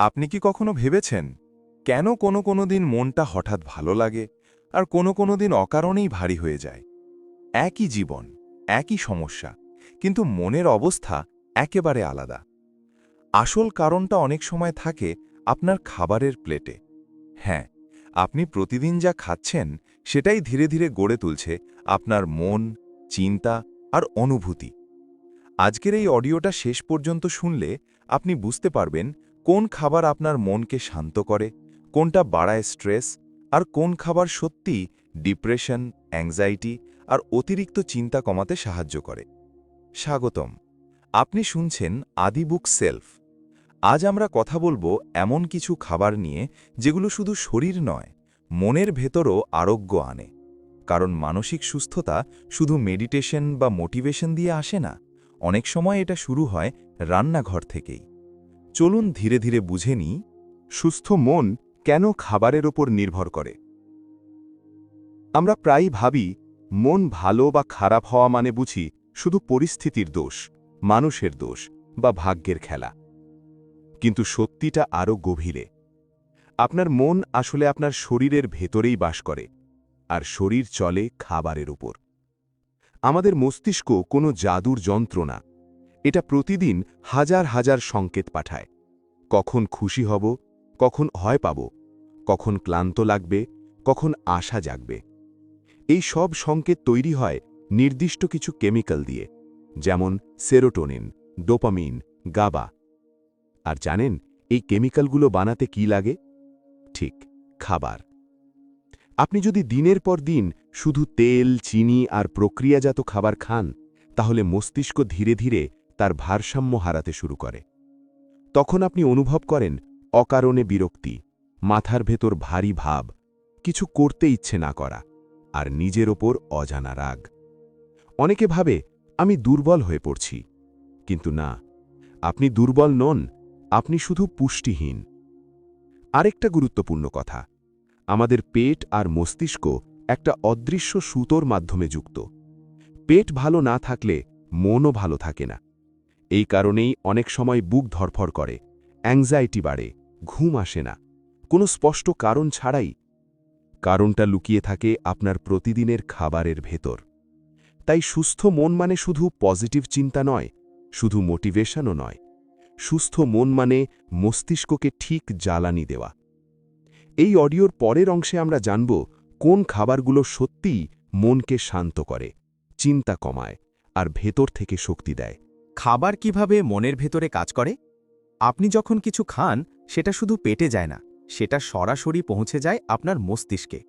আপনি কি কখনো ভেবেছেন, কেন কোনো কোনো দিন মনটা হঠাৎ ভালো লাগে আর কোনো কোনো দিন অকারণেই ভারী হয়ে যায়? একই জীবন, একই সমস্যা, কিন্তু মনের অবস্থা একেবারে আলাদা। আসল কারণটা অনেক সময় থাকে আপনার খাবারের প্লেটে। হ্যাঁ আপনি প্রতিদিন যা খাচ্ছেন সেটাই ধীরে ধীরে গড়ে তুলছে আপনার মন, চিন্তা আর অনুভূতি। আজকের এই অডিওটা শেষ পর্যন্ত শুনলে আপনি বুঝতে পারবেন কোন খাবার আপনার মনকে শান্ত করে, কোনটা বাড়ায় স্ট্রেস, আর কোন খাবার সত্যি ডিপ্রেশন, অ্যাংজাইটি, আর অতিরিক্ত চিন্তা কমাতে সাহায্য করে। স্বাগতম। আপনি শুনছেন আদিবুক সেলফ। আজ আমরা কথা বলব এমন কিছু খাবার নিয়ে যেগুলো শুধু শরীর নয়, মনের ভেতরও আরোগ্য আনে। কারণ মানসিক সুস্থতা শুধু মেডিটেশন বা মোটিভেশন দিয়ে আসে না, অনেক সময় এটা শুরু হয় রান্নাঘর থেকেই। চলুন ধীরে ধীরে বুঝে নিই, সুস্থ মন কেন খাবারের ওপর নির্ভর করে। আমরা প্রায়ই ভাবি, মন ভালো বা খারাপ হওয়া মানে বুঝি শুধু পরিস্থিতির দোষ, মানুষের দোষ বা ভাগ্যের খেলা। কিন্তু সত্যিটা আরও গভীরে। আপনার মন আসলে আপনার শরীরের ভেতরেই বাস করে, আর শরীর চলে খাবারের উপর আমাদের মস্তিষ্ক কোনো জাদুর যন্ত্র না। এটা প্রতিদিন হাজার হাজার সংকেত পাঠায়। কখন খুশি হব, কখন ভয় পাব, কখন ক্লান্ত লাগবে, কখন আশা জাগবে। এই সব সংকেত তৈরি হয় নির্দিষ্ট কিছু কেমিক্যাল দিয়ে, যেমন সেরোটোনিন, ডোপামিন, গাবা। আর জানেন এই কেমিক্যালগুলো বানাতে কি লাগে? ঠিক, খাবার। আপনি যদি দিনের পর দিন শুধু তেল, চিনি আর প্রক্রিয়াজাত খাবার খান, তাহলে মস্তিষ্ক ধীরে ধীরে তার ভারসাম্য হারাতে শুরু করে। তখন আপনি অনুভব করেন, অকারণে বিরক্তি, মাথার ভেতর ভারী ভাব, কিছু করতে ইচ্ছে না করা, আর নিজের ওপর অজানা রাগ। অনেকে ভাবে, আমি দুর্বল হয়ে পড়ছি। কিন্তু না, আপনি দুর্বল নন, আপনি শুধু পুষ্টিহীন। আরেকটা গুরুত্বপূর্ণ কথা, আমাদের পেট আর মস্তিষ্ক একটা অদৃশ্য সুতোর মাধ্যমে যুক্ত। পেট ভালো না থাকলে মনও ভালো থাকে না। এই কারণেই অনেক সময় বুক ধরফর করে অ্যাংজাইটি বাড়ে, ঘুম আসে না। কোনো স্পষ্ট কারণ ছাড়াই। কারণটা লুকিয়ে থাকে আপনার প্রতিদিনের খাবারের ভেতর। তাই সুস্থ মন মানে শুধু পজিটিভ চিন্তা নয়, শুধু মোটিভেশনও নয়। সুস্থ মন মানে মস্তিষ্ককে ঠিক জ্বালানি দেওয়া। এই অডিওর পরের অংশে আমরা জানব কোন খাবারগুলো সত্যিই মনকে শান্ত করে, চিন্তা কমায়, আর ভেতর থেকে শক্তি দেয়। খাবার কীভাবে মনের ভেতরে কাজ করে? আপনি যখন কিছু খান, সেটা শুধু পেটে যায় না, সেটা সরাসরি পৌঁছে যায় আপনার মস্তিষ্কে।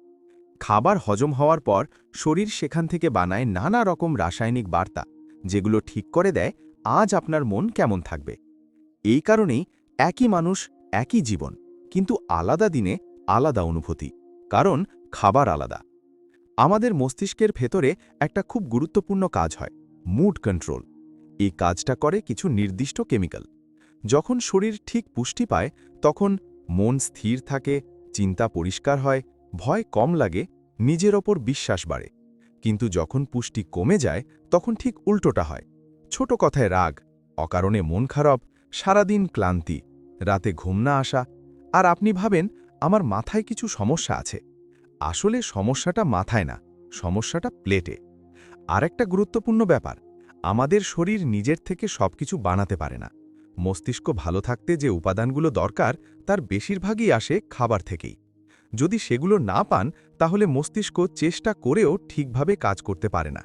খাবার হজম হওয়ার পর, শরীর সেখান থেকে বানায় নানা রকম রাসায়নিক বার্তা, যেগুলো ঠিক করে দেয় আজ আপনার মন কেমন থাকবে। এই কারণেই একই মানুষ একই জীবন, কিন্তু আলাদা দিনে আলাদা অনুভূতি, কারণ খাবার আলাদা। আমাদের মস্তিষ্কের ভেতরে একটা খুব গুরুত্বপূর্ণ কাজ হয় মুড কন্ট্রোল এই কাজটা করে কিছু নির্দিষ্ট কেমিক্যাল। যখন শরীর ঠিক পুষ্টি পায়, তখন মন স্থির থাকে, চিন্তা পরিষ্কার হয়, ভয় কম লাগে, নিজের ওপর বিশ্বাস বাড়ে। কিন্তু যখন পুষ্টি কমে যায়, তখন ঠিক উল্টোটা হয়। ছোট কথায় রাগ, অকারণে মন খারাপ, সারাদিন ক্লান্তি, রাতে ঘুম না আসা, আর আপনি ভাবেন, আমার মাথায় কিছু সমস্যা আছে। আসলে সমস্যাটা মাথায় না, সমস্যাটা প্লেটে। আরেকটা গুরুত্বপূর্ণ ব্যাপার আমাদের শরীর নিজের থেকে সবকিছু বানাতে পারে না। মস্তিষ্ক ভালো থাকতে যে উপাদানগুলো দরকার, তার বেশিরভাগই আসে খাবার থেকেই। যদি সেগুলো না পান, তাহলে মস্তিষ্ক চেষ্টা করেও ঠিকভাবে কাজ করতে পারে না।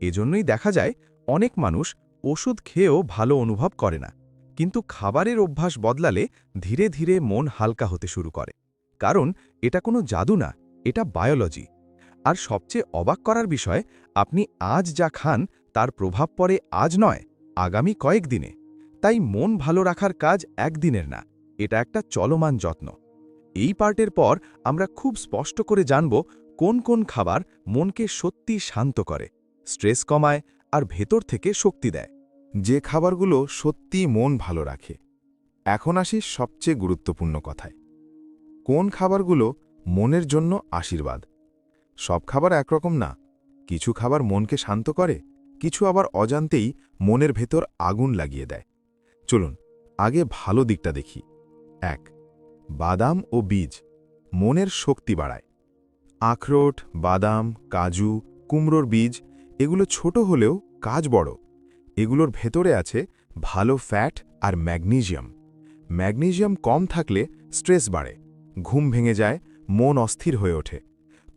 এজন্যই দেখা যায়, অনেক মানুষ ওষুধ খেয়েও ভালো অনুভব করে না। কিন্তু খাবারের অভ্যাস বদলালে ধীরে ধীরে মন হালকা হতে শুরু করে। কারণ এটা কোনো জাদু না, এটা বায়োলজি। আর সবচেয়ে অবাক করার বিষয়, আপনি আজ যা খান তার প্রভাব পড়ে আজ নয়, আগামী কয়েকদিনে তাই মন ভালো রাখার কাজ একদিনের না, এটা একটা চলমান যত্ন। এই পার্টের পর আমরা খুব স্পষ্ট করে জানব কোন কোন খাবার মনকে সত্যি শান্ত করে, স্ট্রেস কমায় আর ভেতর থেকে শক্তি দেয়। যে খাবারগুলো সত্যিই মন ভালো রাখে। এখন আসি সবচেয়ে গুরুত্বপূর্ণ কথায়। কোন খাবারগুলো মনের জন্য আশীর্বাদ? সব খাবার একরকম না, কিছু খাবার মনকে শান্ত করে কিছু আবার অজান্তেই মনের ভেতর আগুন লাগিয়ে দেয়। চলুন, আগে ভালো দিকটা দেখি। এক, বাদাম ও বীজ, মনের শক্তি বাড়ায়। আখরোট, বাদাম, কাজু, কুমড়োর বীজ, এগুলো ছোট হলেও কাজ বড়। এগুলোর ভেতরে আছে ভালো ফ্যাট আর ম্যাগনেসিয়াম ম্যাগনেসিয়াম কম থাকলে স্ট্রেস বাড়ে, ঘুম ভেঙে যায়, মন অস্থির হয়ে ওঠে।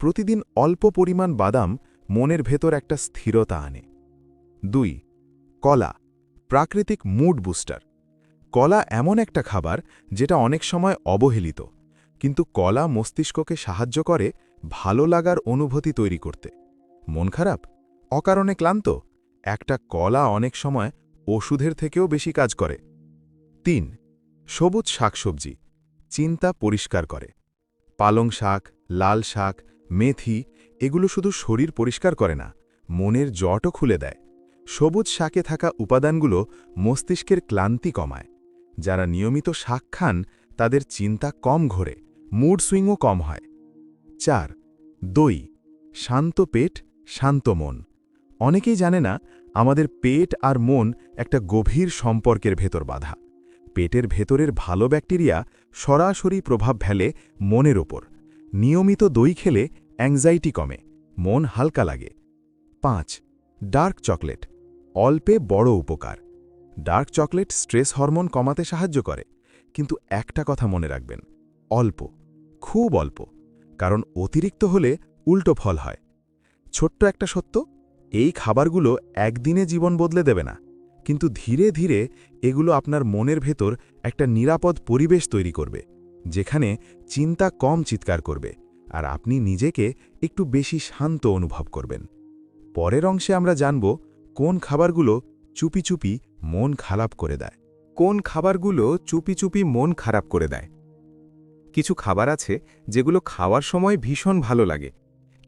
প্রতিদিন অল্প পরিমাণ বাদাম মনের ভেতর একটা স্থিরতা আনে। দুই, কলা, প্রাকৃতিক মুড বুস্টার। কলা এমন একটা খাবার যেটা অনেক সময় অবহেলিত, কিন্তু কলা মস্তিষ্ককে সাহায্য করে ভালো লাগার অনুভূতি তৈরি করতে। মন খারাপ? অকারণে ক্লান্ত? একটা কলা অনেক সময় ওষুধের থেকেও বেশি কাজ করে। তিন, সবুজ শাকসবজি, চিন্তা পরিষ্কার করে। পালং শাক, লাল শাক, মেথি, এগুলো শুধু শরীর পরিষ্কার করে না, মনের জটও খুলে দেয়। সবুজ শাকে থাকা উপাদানগুলো মস্তিষ্কের ক্লান্তি কমায়। যারা নিয়মিত শাক খান, তাদের চিন্তা কম ঘোরে, মুড সুইংও কম হয়। চার, দই। শান্ত পেট, শান্ত মন। অনেকেই জানে না, আমাদের পেট আর মন একটা গভীর সম্পর্কের ভেতর বাধা। পেটের ভেতরের ভালো ব্যাকটেরিয়া সরাসরি প্রভাব ফেলে মনের ওপর। নিয়মিত দই খেলে অ্যাংজাইটি কমে, মন হালকা লাগে। পাঁচ, ডার্ক চকলেট। অল্পে বড় উপকার। ডার্ক চকলেট স্ট্রেস হরমোন কমাতে সাহায্য করে। কিন্তু একটা কথা মনে রাখবেন, অল্প, খুব অল্প, কারণ অতিরিক্ত হলে উল্টো ফল হয়। ছোট্ট একটা সত্য, এই খাবারগুলো একদিনে জীবন বদলে দেবে না, কিন্তু ধীরে ধীরে এগুলো আপনার মনের ভেতর একটা নিরাপদ পরিবেশ তৈরি করবে, যেখানে চিন্তা কম চিৎকার করবে আর আপনি নিজেকে একটু বেশি শান্ত অনুভব করবেন। পরের অংশে আমরা জানব কোন খাবারগুলো চুপি চুপি মন খারাপ করে দেয়? কোন খাবারগুলো চুপি চুপি মন খারাপ করে দেয়? কিছু খাবার আছে যেগুলো খাওয়ার সময় ভীষণ ভালো লাগে,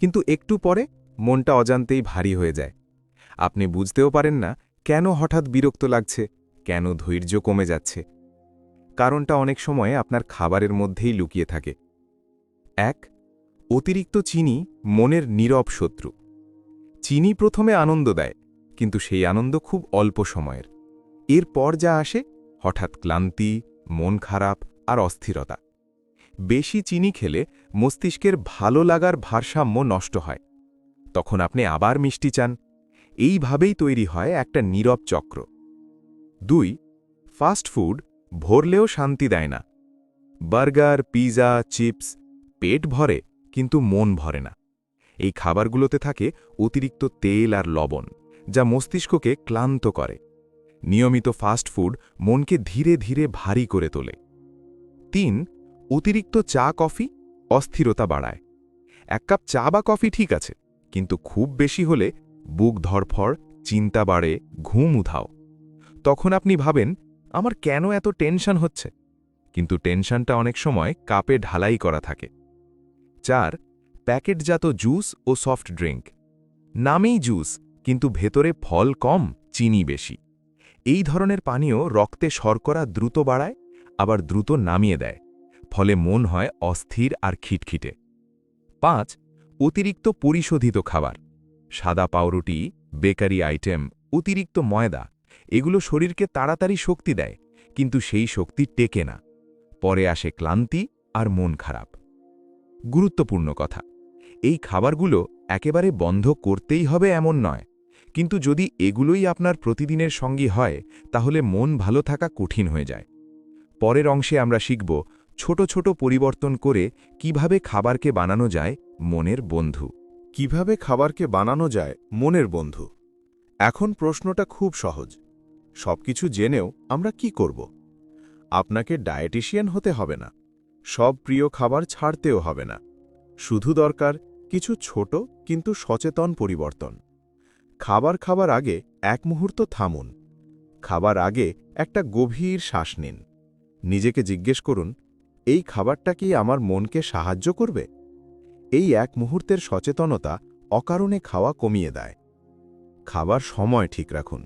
কিন্তু একটু পরে মনটা অজান্তেই ভারী হয়ে যায়। আপনি বুঝতেও পারেন না কেন হঠাৎ বিরক্ত লাগছে, কেন ধৈর্য কমে যাচ্ছে। কারণটা অনেক সময় আপনার খাবারের মধ্যেই লুকিয়ে থাকে। এক, অতিরিক্ত চিনি মনের নীরব শত্রু। চিনি প্রথমে আনন্দ দেয় কিন্তু সেই আনন্দ খুব অল্প সময়ের। এরপর যা আসে, হঠাৎ ক্লান্তি, মন খারাপ আর অস্থিরতা। বেশি চিনি খেলে মস্তিষ্কের ভালো লাগার ভারসাম্য নষ্ট হয়। তখন আপনি আবার মিষ্টি চান। এইভাবেই তৈরি হয় একটা নীরব চক্র। দুই, ফাস্ট ফুড ভরলেও শান্তি দেয় না। বার্গার, পিজা, চিপস, পেট ভরে কিন্তু মন ভরে না। এই খাবারগুলোতে থাকে অতিরিক্ত তেল আর লবণ। যা মস্তিষ্ককে ক্লান্ত করে। নিয়মিত ফাস্ট ফুড মনকে ধীরে ধীরে ভারী করে তোলে। তিন, অতিরিক্ত চা, কফি অস্থিরতা বাড়ায়। এক কাপ চা বা কফি ঠিক আছে, কিন্তু খুব বেশি হলে বুক ধরফর চিন্তা বাড়ে, ঘুম উধাও। তখন আপনি ভাবেন, আমার কেন এত টেনশন হচ্ছে? কিন্তু টেনশনটা অনেক সময় কাপে ঢালাই করা থাকে। চার, প্যাকেটজাত জুস ও সফট ড্রিঙ্ক। নামেই জুস কিন্তু ভেতরে ফল কম, চিনি বেশি। এই ধরনের পানীয় রক্তে শর্করা দ্রুত বাড়ায়, আবার দ্রুত নামিয়ে দেয়। ফলে মন হয় অস্থির আর খিটখিটে। পাঁচ, অতিরিক্ত পরিশোধিত খাবার। সাদা পাউরুটি, বেকারি আইটেম, অতিরিক্ত ময়দা, এগুলো শরীরকে তাড়াতাড়ি শক্তি দেয়, কিন্তু সেই শক্তি টেকে না। পরে আসে ক্লান্তি আর মন খারাপ। গুরুত্বপূর্ণ কথা, এই খাবারগুলো একেবারে বন্ধ করতেই হবে এমন নয়। কিন্তু যদি এগুলোই আপনার প্রতিদিনের সঙ্গী হয়, তাহলে মন ভালো থাকা কঠিন হয়ে যায়। পরের অংশে আমরা শিখব ছোট ছোট পরিবর্তন করে কীভাবে খাবারকে বানানো যায় মনের বন্ধু। কীভাবে খাবারকে বানানো যায় মনের বন্ধু? এখন প্রশ্নটা খুব সহজ। সবকিছু জেনেও আমরা কি করব? আপনাকে ডায়েটিশিয়ান হতে হবে না। সব প্রিয় খাবার ছাড়তেও হবে না। শুধু দরকার কিছু ছোট কিন্তু সচেতন পরিবর্তন। খাবার খাবার আগে এক মুহূর্ত থামুন। খাবার আগে একটা গভীর শ্বাস নিন। নিজেকে জিজ্ঞেস করুন, এই খাবারটা কি আমার মনকে সাহায্য করবে? এই এক মুহূর্তের সচেতনতা অকারণে খাওয়া কমিয়ে দেয়। খাবার সময় ঠিক রাখুন।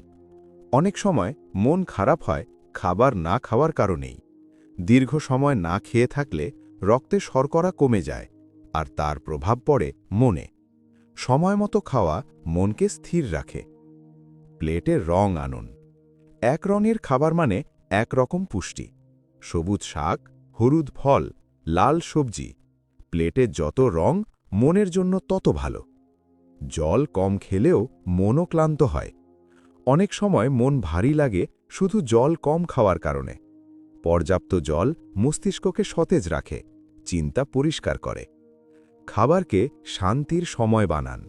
অনেক সময় মন খারাপ হয় খাবার না খাওয়ার কারণেই। দীর্ঘ সময় না খেয়ে থাকলে রক্তে শর্করা কমে যায়, আর তার প্রভাব পড়ে মনে। সময় মতো খাওয়া মনকে স্থির রাখে। প্লেটে রং আনুন। এক রঙের খাবার মানে এক রকম পুষ্টি। সবুজ শাক, হলুদ ফল, লাল সবজি। প্লেটে যত রং, মনের জন্য তত ভালো। জল কম খেলেও মনও ক্লান্ত হয়। অনেক সময় মন ভারী লাগে শুধু জল কম খাওয়ার কারণে। পর্যাপ্ত জল মস্তিষ্ককে সতেজ রাখে, চিন্তা পরিষ্কার করে। খাবারকে শান্তির সময় বানান।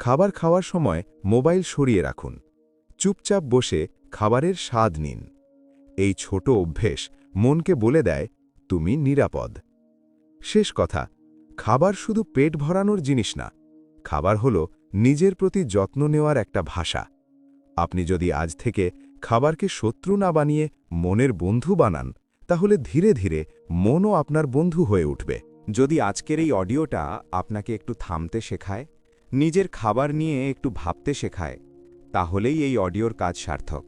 খাবার খাওয়ার সময় মোবাইল সরিয়ে রাখুন। চুপচাপ বসে খাবারের স্বাদ নিন। এই ছোট অভ্যেস মনকে বলে দেয়, তুমি নিরাপদ। শেষ কথা, খাবার শুধু পেট ভরানোর জিনিস না, খাবার হল নিজের প্রতি যত্ন নেওয়ার একটা ভাষা। আপনি যদি আজ থেকে খাবারকে শত্রু না বানিয়ে মনের বন্ধু বানান, তাহলে ধীরে ধীরে মনও আপনার বন্ধু হয়ে উঠবে। যদি আজকের এই অডিওটা আপনাকে একটু থামতে শেখায়, নিজের খাবার নিয়ে একটু ভাবতে শেখায়, তাহলেই এই অডিওর কাজ সার্থক।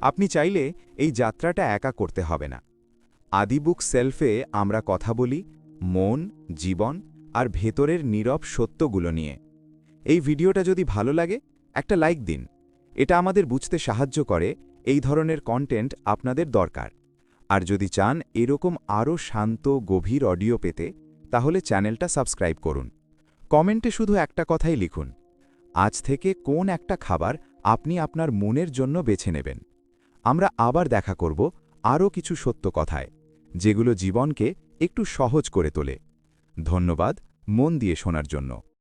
আপনি চাইলে এই যাত্রাটা একা করতে হবে না। আদিবুক সেলফে আমরা কথা বলি, মন, জীবন আর ভেতরের নীরব সত্যগুলো নিয়ে। এই ভিডিওটা যদি ভালো লাগে, একটা লাইক দিন। এটা আমাদের বুঝতে সাহায্য করে, এই ধরনের কন্টেন্ট আপনাদের দরকার। আর যদি চান এরকম আরও শান্ত, গভীর অডিও পেতে তাহলে চ্যানেলটা সাবস্ক্রাইব করুন। কমেন্টে শুধু একটা কথাই লিখুন। আজ থেকে কোন একটা খাবার আপনি আপনার মনের জন্য বেছে নেবেন। আমরা আবার দেখা করব আরও কিছু সত্য কথায়, যেগুলো জীবনকে একটু সহজ করে তোলে। ধন্যবাদ, মন দিয়ে শোনার জন্য।